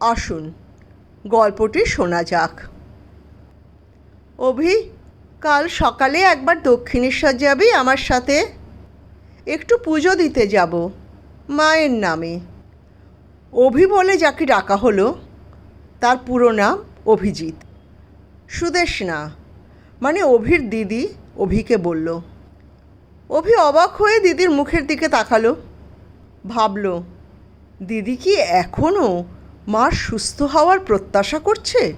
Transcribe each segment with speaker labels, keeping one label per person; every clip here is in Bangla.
Speaker 1: আসুন, গল্পটি শোনা যাক। অভি, কাল সকালে একবার দক্ষিণেশ্বর যাবি আমার সাথে? একটু পুজো দিতে যাব, মায়ের নামে। অভি বলে যাকে ডাকা হলো, তার পুরো নাম অভিজিৎ। সুদেশনা মানে অভির দিদি অভিকে বলল। অভি অবাক হয়ে দিদির মুখের দিকে তাকালো। ভাবলো, দিদি কি এখনও মার সুস্থ হওয়ার প্রত্যাশা করছে?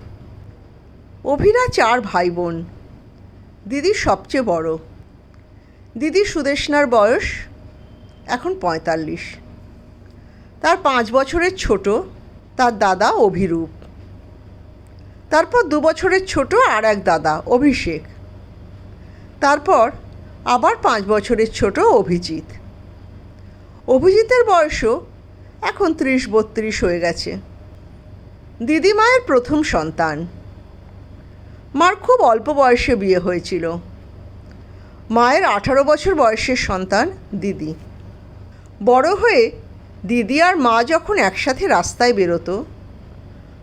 Speaker 1: অভিরা চার ভাই বোন দিদি সবচেয়ে বড়। দিদি সুদেশনার বয়স এখন পঁয়তাল্লিশ। তার পাঁচ বছরের ছোট, তার দাদা অভিরূপ। তারপর দু বছরের ছোট আর এক দাদা অভিষেক। তারপর আবার পাঁচ বছরের ছোট অভিজিৎ। অভিজিতের বয়সও এখন ত্রিশ বত্রিশ হয়ে গেছে। দিদিমায়ের প্রথম সন্তান। মার খুব অল্প বয়সে বিয়ে হয়েছিল। মায়ের আঠারো বছর বয়সের সন্তান দিদি। বড় হয়ে দিদি আর মা যখন একসাথে রাস্তায় বেরোতো,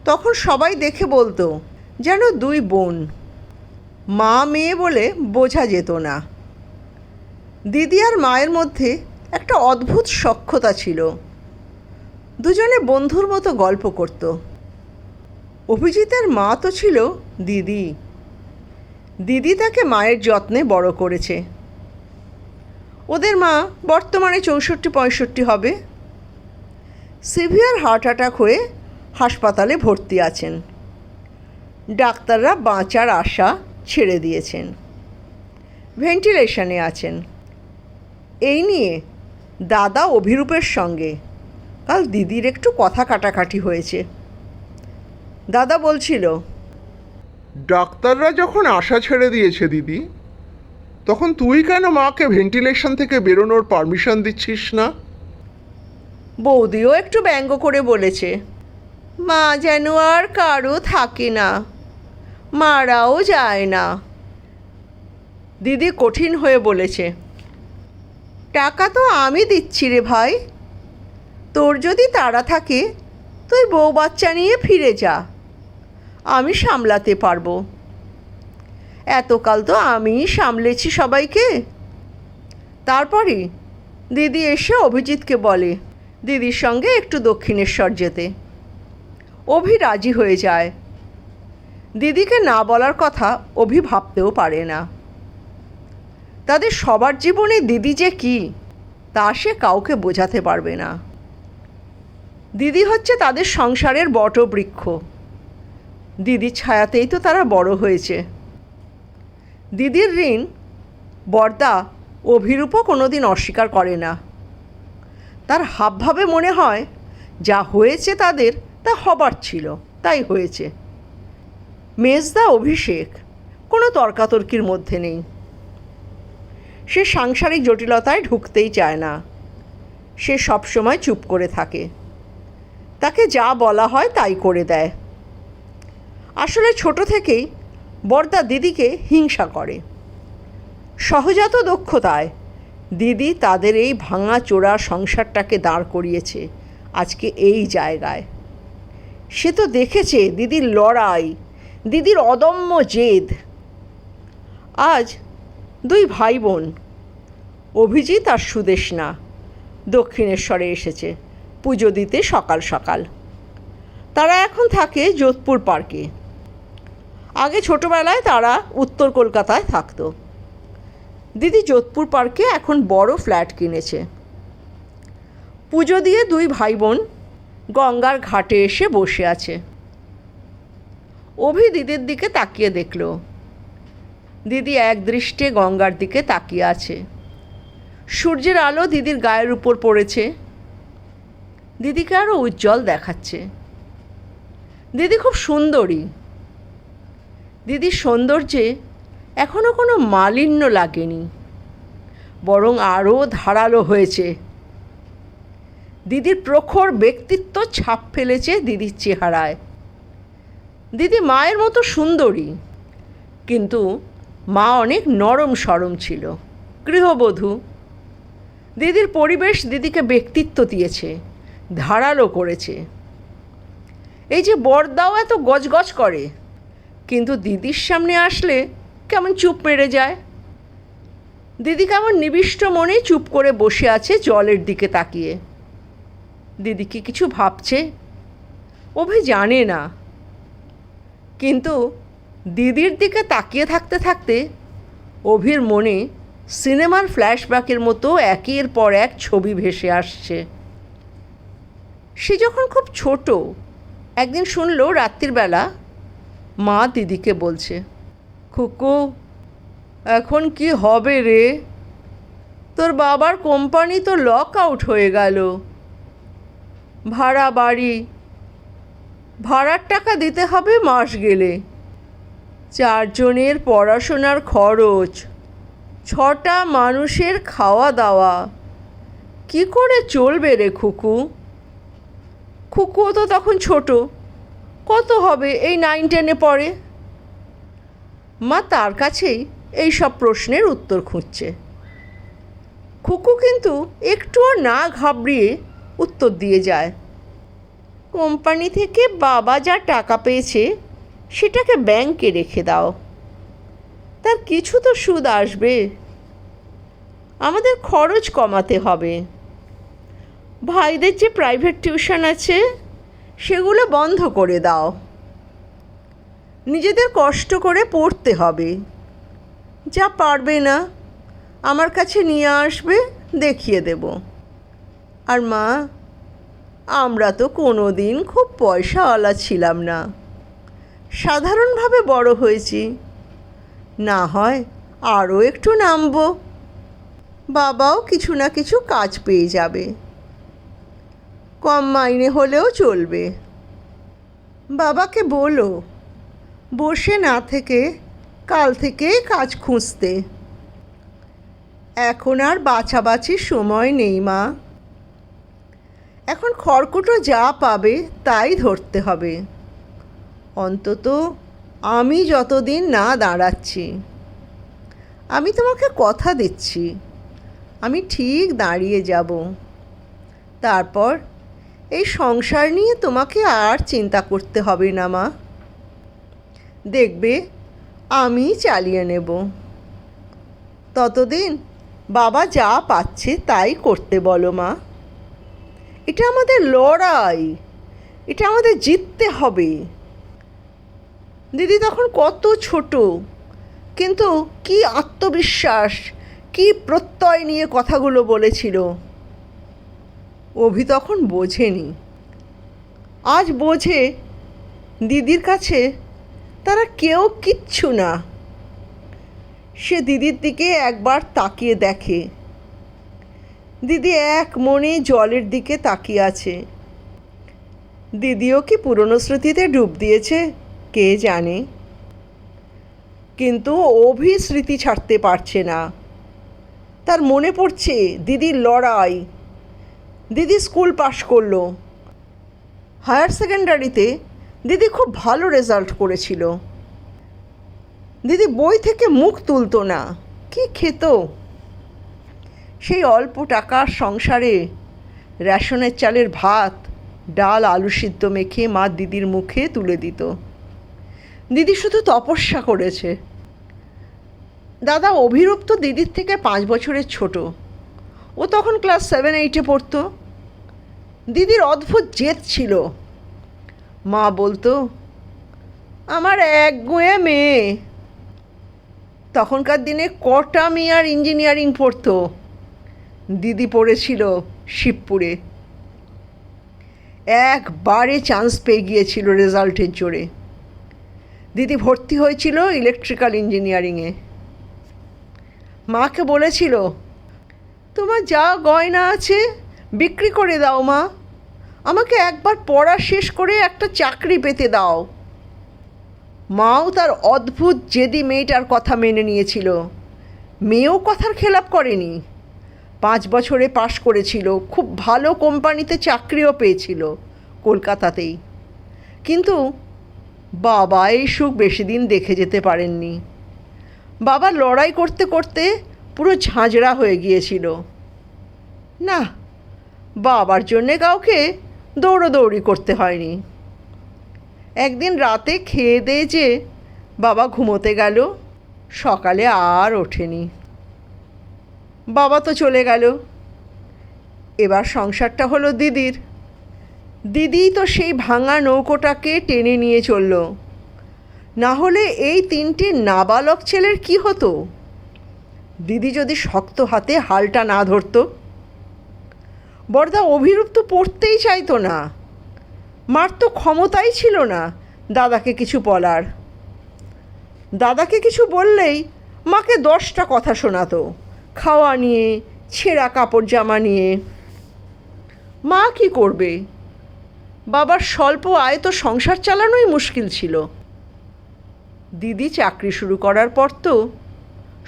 Speaker 1: তখন সবাই দেখে বলতো, যেন দুই বোন। মা মেয়ে বলে বোঝা যেত না। দিদি আর মায়ের মধ্যে একটা অদ্ভুত সখ্যতা ছিল। দুজনে বন্ধুর মতো গল্প করত। অভিজিতের মা তো ছিল দিদি। দিদি তাকে মায়ের যত্নে বড় করেছে। ওদের মা বর্তমানে চৌষট্টি পঁয়ষট্টি হবে। সিভিয়ার হার্ট অ্যাটাক হয়ে হাসপাতালে ভর্তি আছেন। ডাক্তাররা বাঁচার আশা ছেড়ে দিয়েছেন। ভেন্টিলেশনে আছেন। এই নিয়ে দাদা অভিরূপের সঙ্গে। কাল দিদির একটু কথা কাটাকাটি হয়েছে। দাদা বলছিল।
Speaker 2: ডাক্তাররা যখন আশা ছেড়ে দিয়েছে দিদি তখন তুই কেন মাকে ভেন্টিলেশন থেকে বেরোনোর পারমিশন দিচ্ছিস না?
Speaker 1: বৌদিও একটু ব্যঙ্গ করে বলেছে মা যেন আর কারও থাকে না মারাও যায় না। দিদি কঠিন হয়ে বলেছে টাকা তো আমি দিচ্ছি রে ভাই তোর যদি তাড়া থাকে তুই বউ বাচ্চা নিয়ে ফিরে যা। আমি সামলাতে পারব। এতকাল তো আমিই সামলেছি সবাইকে। তারপরে দিদি এসে অভিজিৎকে বলে, দিদির সঙ্গে একটু দক্ষিণেশ্বর যেতে। অভি রাজি হয়ে যায়। দিদিকে না বলার কথা অভি ভাবতেও পারে না। তাদের সবার জীবনে দিদি যে কি, তা সে কাউকে বোঝাতে পারবে না। দিদি হচ্ছে তাদের সংসারের বটবৃক্ষ। দিদির ছায়াতেই তো তারা বড় হয়েছে। দিদির ঋণ বর্দা অভিরূপও কোনোদিন অস্বীকার করে না। তার হাবভাবে মনে হয়, যা হয়েছে তাদের তা হবার ছিল, তাই হয়েছে। মেজদা অভিষেক কোনো তর্কাতর্কির মধ্যে নেই। সে সাংসারিক জটিলতায় ঢুকতেই চায় না। সে সবসময় চুপ করে থাকে। তাকে যা বলা হয় তাই করে দেয়। আসলে ছোট থেকেই বর্দা দিদিকে হিংসা করে। সহজাত দক্ষতায় দিদি তাদের এই ভাঙা চোরা সংসারটাকে দাঁড় করিয়েছে আজকে এই জায়গায়। সে তো দেখেছে দিদির লড়াই, দিদির অদম্য জেদ। আজ দুই ভাই বোন অভিজিৎ আর সুদেশনা দক্ষিণেশ্বরে এসেছে পুজো দিতে সকাল সকাল। তারা এখন থাকে যোধপুর পার্কে। আগে ছোটোবেলায় তারা উত্তর কলকাতায় থাকতো। দিদি যোধপুর পার্কে এখন বড় ফ্ল্যাট কিনেছে। পুজো দিয়ে দুই ভাই বোন গঙ্গার ঘাটে এসে বসে আছে। অভি দিদির দিকে তাকিয়ে দেখল। দিদি এক দৃষ্টে গঙ্গার দিকে তাকিয়ে আছে। সূর্যের আলো দিদির গায়ের উপর পড়েছে। দিদিকে আরও উজ্জ্বল দেখাচ্ছে। দিদি খুব সুন্দরী। দিদির সৌন্দর্যে এখনও কোনো মালিন্য লাগেনি, বরং আরও ধারালো হয়েছে। দিদির প্রখর ব্যক্তিত্ব ছাপ ফেলেছে দিদির চেহারায়। দিদি মায়ের মতো সুন্দরী, কিন্তু মা অনেক নরম সরম ছিল, গৃহবধূ। দিদির পরিবেশ দিদিকে ব্যক্তিত্ব দিয়েছে, ধারালো করেছে। এই যে বরদাও এত গজগজ করে কিন্তু দিদির সামনে আসলে কেমন চুপ মেরে যায়? দিদি কেমন নিবিষ্ট মনে চুপ করে বসে আছে জলের দিকে তাকিয়ে। দিদি কি কিছু ভাবছে? অভি জানে না। কিন্তু দিদির দিকে তাকিয়ে থাকতে থাকতে অভির মনে সিনেমার ফ্ল্যাশব্যাকের মতো একের পর এক ছবি ভেসে আসছে। সে যখন খুব ছোট, একদিন শুনলো রাত্রির বেলা মা দিদিকে বলছে, খুকু, এখন কি হবে রে? তোর বাবার কোম্পানি তো লক আউট হয়ে গেল। ভাড়া বাড়ি, ভাড়ার টাকা দিতে হবে মাস গেলে। চারজনের পড়াশোনার খরচ, ছটা মানুষের খাওয়া দাওয়া কি করে চলবে রে খুকু? খুকুও তো তখন ছোট। কত হবে এই নাইন টেনে পড়ে মা তার কাছেই এই সব প্রশ্নের উত্তর খুঁজছে। খুকু কিন্তু একটুও না ঘাবড়িয়ে উত্তর দিয়ে যায়। কোম্পানি থেকে বাবা যা টাকা পেয়েছে, সেটাকে ব্যাংকে রেখে দাও। তার কিছু তো সুদ আসবে। আমাদের খরচ কমাতে হবে। ভাইদের যে প্রাইভেট টিউশন আছে সেগুলো বন্ধ করে দাও। নিজেদের কষ্ট করে পড়তে হবে। যা পারবে না, আমার কাছে নিয়ে আসবে, দেখিয়ে দেব। আর মা, আমরা তো কোনো দিন খুব পয়সাওয়ালা ছিলাম না। সাধারণভাবে বড় হয়েছি। না হয় আরও একটু নামবো। বাবাও কিছু না কিছু কাজ পেয়ে যাবে। কম মাইনে হলেও চলবে। বাবাকে বলো, বসে না থেকে কাল থেকে কাজ খুঁজতে। এখন আর বাছাবাছির সময় নেই, মা। এখন খড়কুটো যা পাবে তাই ধরতে হবে। অন্তত আমি যতদিন না দাঁড়াচ্ছি, আমি তোমাকে কথা দিচ্ছি, আমি ঠিক দাঁড়িয়ে যাব। তারপর এই সংসার নিয়ে তোমাকে আর চিন্তা করতে হবে না, মা। দেখবে আমি চালিয়ে নেব। ততদিন বাবা যা পাচ্ছে তাই করতে বলো, মা। এটা আমাদের লড়াই, এটা আমাদের জিততে হবে। দিদি তখন কত ছোট, কিন্তু কি আত্মবিশ্বাস, কি প্রত্যয় নিয়ে কথাগুলো বলেছিল। অভি তখন বোঝেনি। আজ বোঝে দিদির কাছে তারা কেউ কিচ্ছু না। সে দিদির দিকে একবার তাকিয়ে দেখে। দিদি এক মনে জলের দিকে তাকিয়ে আছে। দিদিও কি পুরনো স্মৃতিতে ডুব দিয়েছে, কে জানে? কিন্তু অভি স্মৃতি ছাড়তে পারছে না। তার মনে পড়ছে দিদির লড়াই দিদি স্কুল পাশ করল। হায়ার সেকেন্ডারিতে দিদি খুব ভালো রেজাল্ট করেছিল। দিদি বই থেকে মুখ তুলতো না, কি খেত? সেই অল্প টাকার সংসারে রেশনের চালের ভাত, ডাল, আলু সিদ্ধ মেখে মা দিদির মুখে তুলে দিত। দিদি শুধু তপস্যা করেছে। দাদা অভিরূপ তো দিদির থেকে পাঁচ বছরের ছোট। ও তখন ক্লাস সেভেন এইটে পড়তো। দিদির অদ্ভুত জেদ ছিল। মা বলতো, আমার এক গুঁয়ে মেয়ে। তখনকার দিনে কটা মেয়ার ইঞ্জিনিয়ারিং পড়তো। দিদি পড়েছিল শিবপুরে। একবারে চান্স পেয়ে গিয়েছিল রেজাল্টের জোরে। দিদি ভর্তি হয়েছিল ইলেকট্রিক্যাল ইঞ্জিনিয়ারিংয়ে মাকে বলেছিল তোমার যা গয়না আছে, বিক্রি করে দাও মা। আমাকে একবার পড়া শেষ করে একটা চাকরি পেতে দাও। মাও তার অদ্ভুত জেদি মেয়েটার কথা মেনে নিয়েছিল। মেয়েও কথার খেলাপ করেনি। পাঁচ বছরে পাশ করেছিল, খুব ভালো কোম্পানিতে চাকরিও পেয়েছিল কলকাতাতেই। কিন্তু বাবা এই সুখ বেশি দিন দেখে যেতে পারেননি। বাবা লড়াই করতে করতে পুরো ঝাঁঝরা হয়ে গিয়েছিল। না, বাবার জন্যে কাউকে দৌড়োদৌড়ি করতে হয়নি। একদিন রাতে খেয়ে দিয়ে যে বাবা ঘুমোতে গেল, সকালে আর ওঠেনি। বাবা তো চলে গেল। এবার সংসারটা হলো দিদির। দিদি তো সেই ভাঙা নৌকোটাকে টেনে নিয়ে চলল। না হলে এই তিনটে নাবালক ছেলের কি হতো? দিদি যদি শক্ত হাতে হালটা না ধরতো? বর্দা অভিরূপ তো পড়তেই চাইতো না। মার তো ক্ষমতাই ছিল না দাদাকে কিছু বলার। দাদাকে কিছু বললেই মাকে দশটা কথা শোনাতো, খাওয়া নিয়ে, ছেঁড়া কাপড় জামা নিয়ে। মা কি করবে? বাবার স্বল্প আয় তো সংসার চালানোই মুশকিল ছিল। দিদি চাকরি শুরু করার পর তো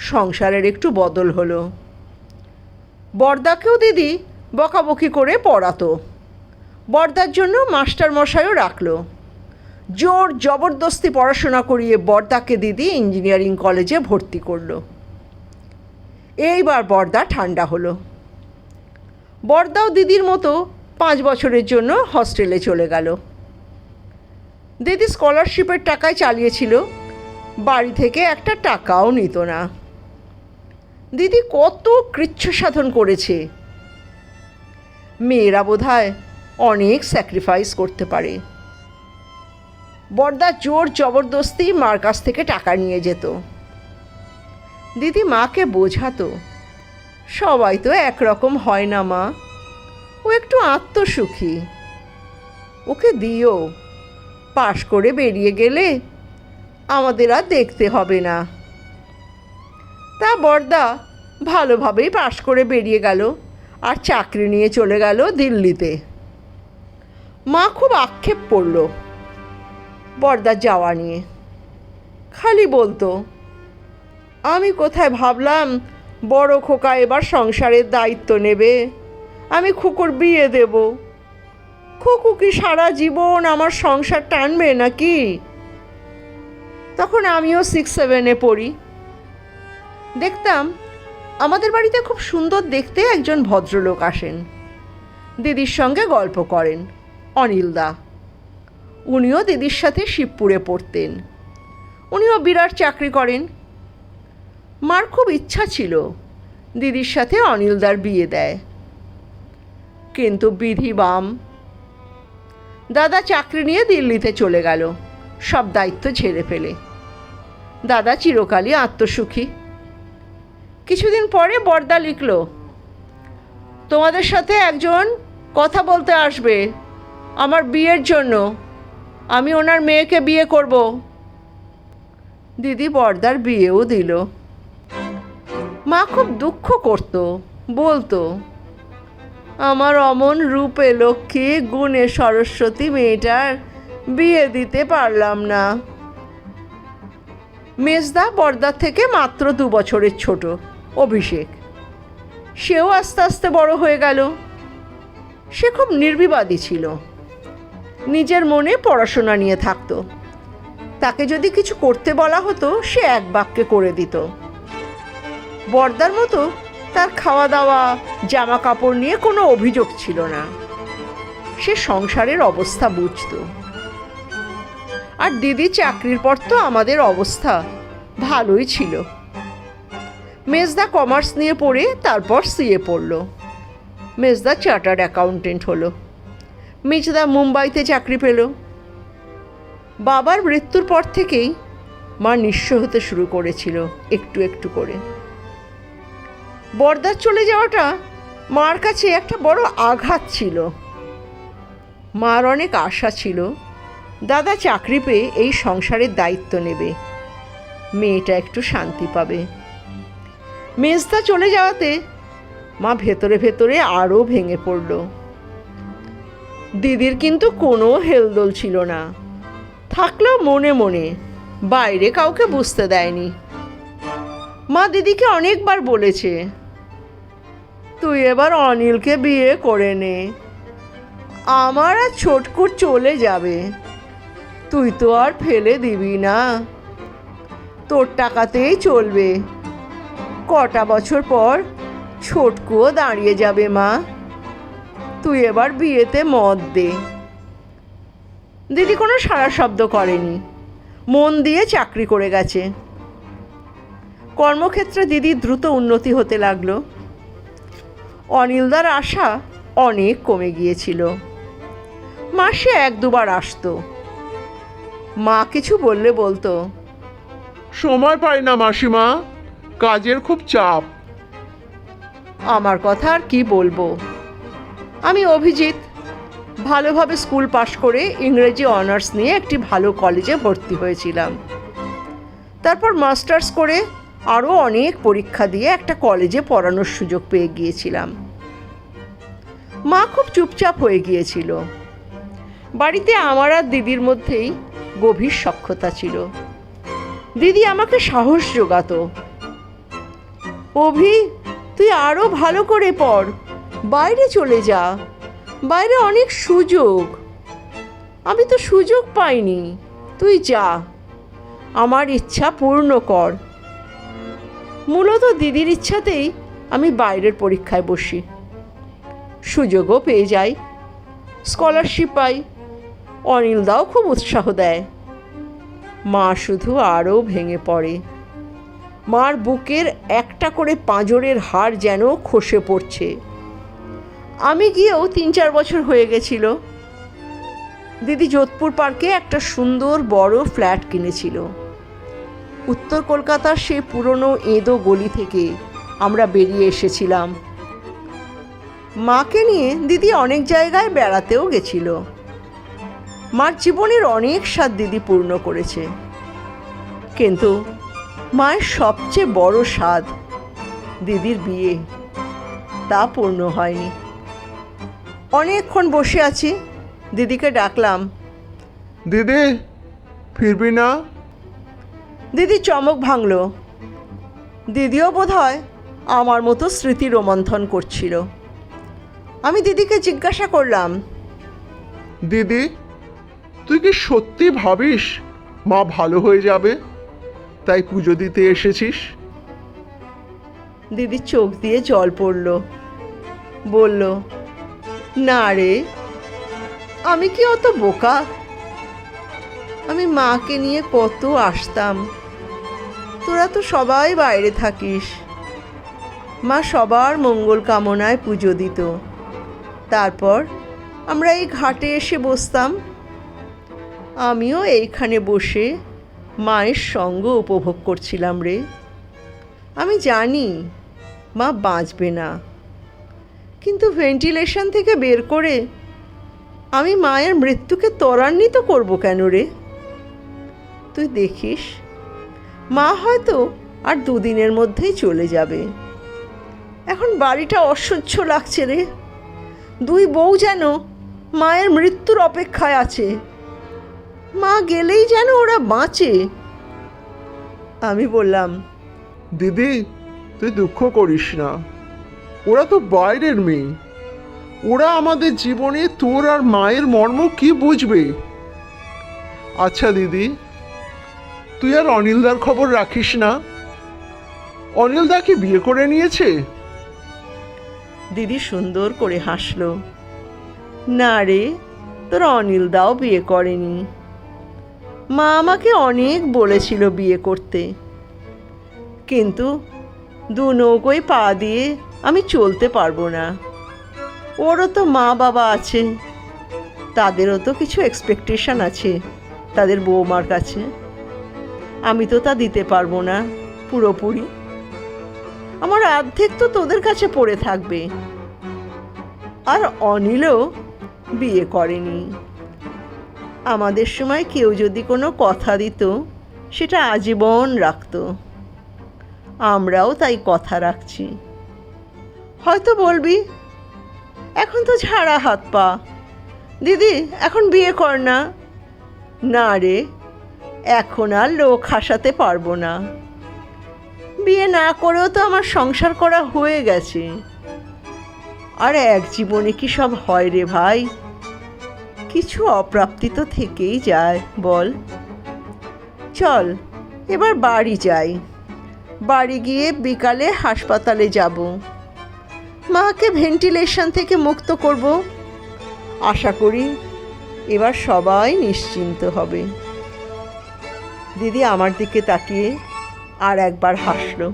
Speaker 1: সংসারের একটু বদল হলো। বর্দাকেও দিদি বকাবকি করে পড়াতো। বর্দার জন্য মাস্টার মশাইও রাখল। জোর জবরদস্তি পড়াশোনা করিয়ে বর্দাকে দিদি ইঞ্জিনিয়ারিং কলেজে ভর্তি করল। এইবার বর্দা ঠান্ডা হলো। বর্দাও দিদির মতো পাঁচ বছরের জন্য হস্টেলে চলে গেল। দিদি স্কলারশিপের টাকায় চালিয়েছিল, বাড়ি থেকে একটা টাকাও নিত না। দিদি কত কৃচ্ছ সাধন করেছে। মেয়েরা বোধহয় অনেক স্যাক্রিফাইস করতে পারে। বর্দা জোর জবরদস্তি মার কাছ থেকে টাকা নিয়ে যেত। দিদি মাকে বোঝাতো, সবাই তো একরকম হয় না মা, ও একটু আত্মসুখী। ওকে দিও, পাশ করে বেরিয়ে গেলে আমাদের আর দেখতে হবে না। তা বর্দা ভালোভাবেই পাশ করে বেরিয়ে গেল আর চাকরি নিয়ে চলে গেল দিল্লিতে। মা খুব আক্ষেপ পড়ল বর্দার যাওয়া নিয়ে। খালি বলতো, আমি কোথায় ভাবলাম বড় খোকা এবার সংসারের দায়িত্ব নেবে, আমি খুকুর বিয়ে দেব। খুকু কি সারা জীবন আমার সংসার টানবে নাকি? তখন আমিও সিক্স সেভেনে পড়ি। দেখতাম আমাদের বাড়িতে খুব সুন্দর দেখতে একজন ভদ্রলোক আসেন। দিদির সঙ্গে গল্প করেন অনিলদা উনিও দিদির সাথে শিবপুরে পড়তেন। উনিও বিরাট চাকরি করেন। মার খুব ইচ্ছা ছিল দিদির সাথে অনিলদার বিয়ে দেয়। কিন্তু বিধি বাম। দাদা চাকরি নিয়ে দিল্লিতে চলে গেল, সব দায়িত্ব ছেড়ে ফেলে। দাদা চিরকালই আত্মসুখী। কিছুদিন পরে বর্দা লিখল, তোমাদের সাথে একজন কথা বলতে আসবে আমার বিয়ের জন্য। আমি ওনার মেয়েকে বিয়ে করব। দিদি বর্দার বিয়েও দিল। মা খুব দুঃখ করত, বলতো, আমার অমন রূপে লক্ষ্মী গুণে সরস্বতী মেয়েটার বিয়ে দিতে পারলাম না। মেজদা বর্দার থেকে মাত্র দু বছরের ছোট। অভিষেক। সেও আস্তে আস্তে বড় হয়ে গেল। সে খুব নির্বিবাদী ছিল। নিজের মনে পড়াশোনা নিয়ে থাকতো। তাকে যদি কিছু করতে বলা হতো, সে এক বাক্যে করে দিত। বর্দার মতো তার খাওয়া দাওয়া জামা কাপড় নিয়ে কোনো অভিযোগ ছিল না। সে সংসারের অবস্থা বুঝতো। আর দিদি চাকরির পর তো আমাদের অবস্থা ভালোই ছিল। মেজদা কমার্স নিয়ে পড়ে তারপর সিএ পড়ল। মেজদা চার্টার্ড অ্যাকাউন্টেন্ট হলো। মেজদা মুম্বাইতে চাকরি পেল। বাবার মৃত্যুর পর থেকেই মা নিঃস্ব হতে শুরু করেছিল একটু একটু করে। বর্দার চলে যাওয়াটা মার কাছে একটা বড় আঘাত ছিল। মার অনেক আশা ছিল, দাদা চাকরি পেয়ে এই সংসারের দায়িত্ব নেবে। মেয়েটা একটু শান্তি পাবে। মেজদা চলে যাওয়াতে মা ভেতরে ভেতরে আরও ভেঙে পড়ল। দিদির কিন্তু কোনো হেলদোল ছিল না। থাকলেও মনে মনে বাইরে কাউকে বুঝতে দেয়নি। মা দিদিকে অনেকবার বলেছে, তুই এবার অনিলকে বিয়ে করে নে। আমার আর ছোটকুট চলে যাবে। তুই তো আর ফেলে দিবি না। তোর টাকাতেই চলবে। কটা বছর পর ছোটকুও দাঁড়িয়ে যাবে, মা। তুই এবার বিয়েতে মত দে। দিদি কোনো সারা শব্দ করেনি। মন দিয়ে চাকরি করে গেছে। কর্মক্ষেত্রে দিদির দ্রুত উন্নতি হতে লাগল। অনিলদার আশা অনেক কমে গিয়েছিল। মাসে এক দুবার আসতো। মা কিছু বললে বলতো,
Speaker 2: সময় পাই না মাসিমা। কাজের খুব চাপ।
Speaker 1: আমার কথা আর কি বলব? আমি অভিজিৎ, ভালোভাবে স্কুল পাশ করে ইংরেজি অনার্স নিয়ে একটি ভালো কলেজে ভর্তি হয়েছিলাম। তারপর মাস্টার্স করে আরও অনেক পরীক্ষা দিয়ে একটা কলেজে পড়ানোর সুযোগ পেয়ে গিয়েছিলাম। মা খুব চুপচাপ হয়ে গিয়েছিল। বাড়িতে আমার আর দিদির মধ্যেই গভীর সখ্যতা ছিল। দিদি আমাকে সাহস জোগাতো অভি, তুই আরও ভালো করে পড়। বাইরে চলে যা। বাইরে অনেক সুযোগ। আমি তো সুযোগ পাইনি। তুই যা। আমার ইচ্ছা পূর্ণ কর। মূলত দিদির ইচ্ছাতেই আমি বাইরের পরীক্ষায় বসি। সুযোগও পেয়ে যাই। স্কলারশিপ পাই। অনিলদাও খুব উৎসাহ দেয়। মা শুধু আরও ভেঙে পড়ে। মার বুকের একটা করে পাঁজরের হাড় যেন খসে পড়ছে। আমি গিয়েও তিন চার বছর হয়ে গেছিল। দিদি যোধপুর পার্কে একটা সুন্দর বড় ফ্ল্যাট কিনেছিল। উত্তর কলকাতার সেই পুরনো এঁদো গলি থেকে আমরা বেরিয়ে এসেছিলাম। মাকে নিয়ে দিদি অনেক জায়গায় বেড়াতেও গেছিল। মার জীবনের অনেক স্বাদ দিদি পূর্ণ করেছে। কিন্তু মায়ের সবচেয়ে বড় স্বাদ দিদির বিয়ে। তা পূর্ণ হয়নি। অনেকক্ষণ বসে আছি দিদিকে ডাকলাম।
Speaker 2: দিদি ফিরবি না?
Speaker 1: দিদি চমক ভাঙল। দিদিও বোধ হয় আমার মতো স্মৃতি রোমন্থন করছিল। আমি দিদিকে জিজ্ঞাসা করলাম
Speaker 2: দিদি তুই কি সত্যি ভাবিস মা ভালো হয়ে যাবে? তাই পুজো দিতে এসেছিস?
Speaker 1: দিদির চোখ দিয়ে জল পড়ল। বলল, না রে, আমি কি অত বোকা? আমি মাকে নিয়ে কত আসতাম। তোরা তো সবাই বাইরে থাকিস। মা সবার মঙ্গল কামনায় পুজো দিত। তারপর আমরা এই ঘাটে এসে বসতাম। আমিও এইখানে বসে মায়ের সঙ্গ উপভোগ করছিলাম রে। আমি জানি মা বাঁচবে না। কিন্তু ভেন্টিলেশন থেকে বের করে আমি মায়ের মৃত্যুকে ত্বরান্বিত করব কেন রে? তুই দেখিস, মা হয়তো আর দুদিনের মধ্যেই চলে যাবে। এখন বাড়িটা অসহ্য লাগছে রে। দুই বউ যেন মায়ের মৃত্যুর অপেক্ষায় আছে। মা গেলেই যেন ওরা বাঁচে। আমি বললাম
Speaker 2: দিদি তুই দুঃখ করিস না। ওরা তো বাইরের মেয়ে। ওরা আমাদের জীবনে তোর আর মায়ের মর্ম কি বুঝবে? আচ্ছা দিদি তুই আর অনিলদার খবর রাখিস না? অনিলদা কি বিয়ে করে নিয়েছে?
Speaker 1: দিদি সুন্দর করে হাসলো। না রে তোর অনিল দাও বিয়ে করেনি। মা আমাকে অনেক বলেছিল বিয়ে করতে। কিন্তু দু নৌকোয় পা দিয়ে আমি চলতে পারব না। ওরও তো মা বাবা আছে। তাদেরও তো কিছু এক্সপেকটেশন আছে, তাদের বৌমার কাছে। আমি তো তা দিতে পারব না, পুরোপুরি। আমার অর্ধেক তো তোদের কাছে পড়ে থাকবে। আর অনিলও বিয়ে করেনি। আমাদের সময় কেউ যদি কোনো কথা দিত, সেটা আজীবন রাখতো। আমরাও তাই কথা রাখছি। হয়তো বলবি, এখন তো ঝাড়া হাত পা। দিদি, এখন বিয়ে কর না। না রে, এখন আর লোক হাসাতে পারব না। বিয়ে না করেও তো আমার সংসার করা হয়ে গেছে। আর এক জীবনে কি সব হয় রে ভাই? কিছু অপ্রাপ্তি তো থেকেই যায়, বল। চল, এবার বাড়ি যাই। বাড়ি গিয়ে বিকালে হাসপাতালে যাব। মাকে ভেন্টিলেশন থেকে মুক্ত করব। আশা করি এবার সবাই নিশ্চিন্ত হবে। দিদি আমার দিকে তাকিয়ে আর একবার হাসলো।